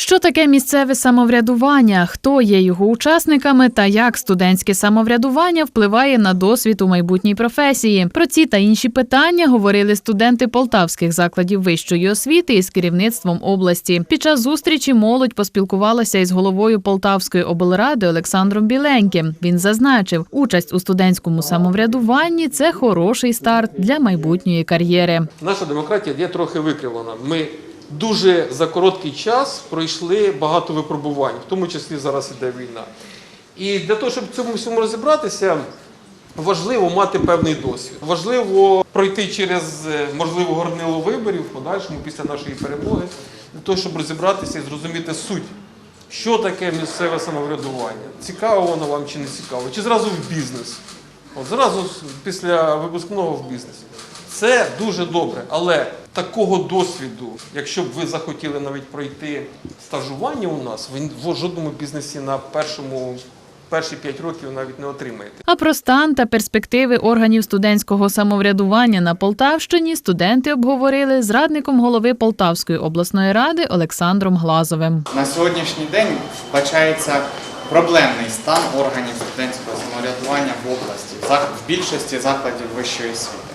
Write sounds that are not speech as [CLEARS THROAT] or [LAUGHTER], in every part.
Що таке місцеве самоврядування? Хто є його учасниками та як студентське самоврядування впливає на досвід у майбутній професії? Про ці та інші питання говорили студенти полтавських закладів вищої освіти із керівництвом області. Під час зустрічі молодь поспілкувалася із головою Полтавської облради Олександром Біленьким. Він зазначив, участь у студентському самоврядуванні це хороший старт для майбутньої кар'єри. Наша демократія є трохи викривлена. Ми дуже за короткий час пройшли багато випробувань, в тому числі зараз іде війна. І для того, щоб цьому всьому розібратися, важливо мати певний досвід. Важливо пройти через е, можливо горнило виборів в подальшому після нашої перемоги, для того, щоб розібратися і зрозуміти суть. Що таке місцеве самоврядування? Цікаво воно вам чи не цікаво? Чи зразу в бізнес? От зразу після випускного в бізнес. Це дуже добре, але такого досвіду, якщо б ви захотіли навіть пройти стажування у нас, ви в жодному бізнесі на першому перші 5 років навіть не отримаєте. А про стан та перспективи органів студентського самоврядування на Полтавщині студенти обговорили з радником голови Полтавської обласної ради Олександром Глазовим. На сьогоднішній день вбачається проблемний стан органів студентського самоврядування в області, в більшості закладів вищої освіти.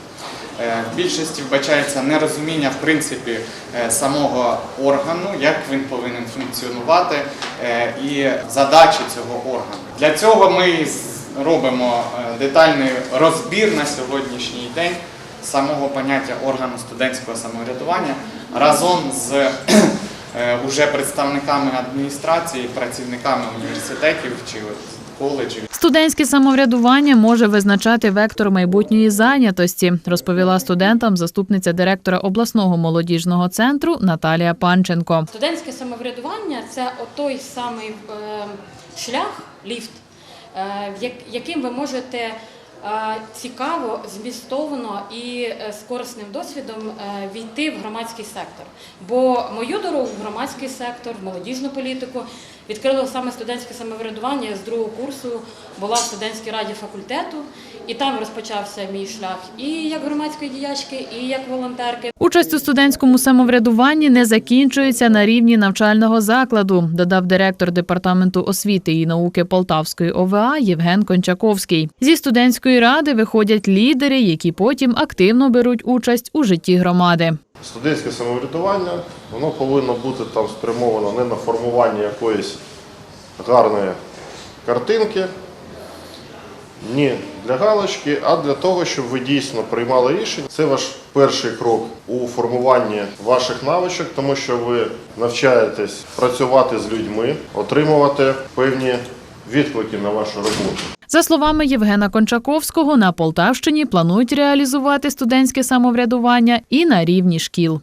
Е, В більшості вбачається нерозуміння в принципі е, самого органу, як він повинен функціонувати е, і задачі цього органу. Для цього ми робимо е, детальний розбір на сьогоднішній день самого поняття органу студентського самоврядування разом з е, [CLEARS THROAT] уже представниками адміністрації, працівниками університетів чи коледжів. Студентське самоврядування може визначати вектор майбутньої зайнятості, розповіла студентам заступниця директора обласного молодіжного центру Наталія Панченко. Студентське самоврядування це той самий е, шлях, ліфт, е, в яким ви можете цікаво, змістовно і е, з корисним досвідом е, війти в громадський сектор. Бо мою дорогу в громадський сектор, в молодіжну політику відкрило саме студентське самоврядування. Я з другого курсу була в студентській раді факультету, і там розпочався мій шлях і як громадської діячки, і як волонтерки. Участь у студентському самоврядуванні не закінчується на рівні навчального закладу, додав директор департаменту освіти і науки Полтавської ОВА Євген Кончаковський. Зі студентської ради виходять лідери, які потім активно беруть участь у житті громади. Студентське самоврядування воно повинно бути там спрямовано не на формування якоїсь гарної картинки, ні для галочки, а для того, щоб ви дійсно приймали рішення. Це ваш перший крок у формуванні ваших навичок, тому що ви навчаєтесь працювати з людьми, отримувати певні відклики на вашу роботу. За словами Євгена Кончаковського, на Полтавщині планують реалізувати студентське самоврядування і на рівні шкіл.